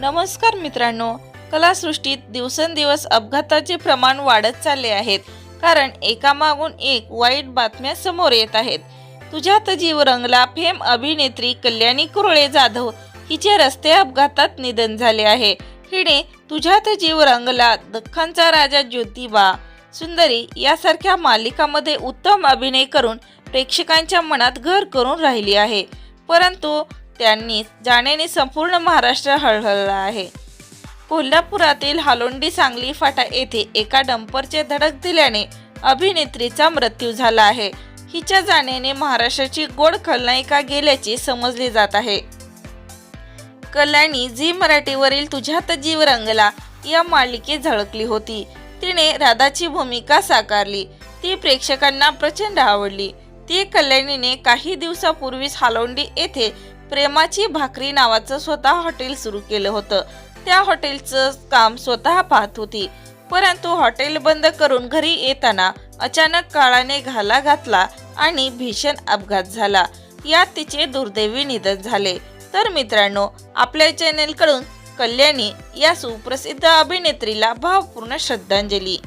नमस्कार मित्रांनो कलासृष्टीत दिवसेंदिवस अपघाताचे प्रमाण वाढत चालले आहेत कारण एकामागून एक वाईट बातम्या समोर येत आहेत. तुझ्यात जीव रंगला फेम अभिनेत्री कल्याणी कुरळे जाधव हिचे रस्ते अपघातात निधन झाले आहे. हिने तुझ्यात जीव रंगला दख्खनचा राजा ज्योतिबा सुंदरी यासारख्या मालिकामध्ये उत्तम अभिनय करून प्रेक्षकांच्या मनात घर करून राहिली आहे. परंतु त्यांनी जाण्याने संपूर्ण महाराष्ट्र हळहळला आहे. कोल्हापुरातील हालोंडी सांगली फाटा येथे एका डंपरचे धडक दिल्याने अभिनेत्रीचा मृत्यू झाला आहे. हिच्या जाण्याने महाराष्ट्राची गोड खलनायिका गेल्याचे समजले जात आहे. कल्याणी झी मराठीवरील तुझ्यात जीव रंगला या मालिकेत झळकली होती. तिने राधाची भूमिका साकारली. ती प्रेक्षकांना प्रचंड आवडली. ती कल्याणीने काही दिवसापूर्वीच हालोंडी येथे प्रेमाची भाकरी नावाचं स्वतः हॉटेल सुरू केलं होतं. त्या हॉटेलचं काम स्वतः पाहत होती. परंतु हॉटेल बंद करून घरी येताना अचानक काळाने घाला घातला आणि भीषण अपघात झाला. यात तिचे दुर्दैवी निधन झाले. तर मित्रांनो आपल्या चॅनेलकडून कल्याणी या सुप्रसिद्ध अभिनेत्रीला भावपूर्ण श्रद्धांजली.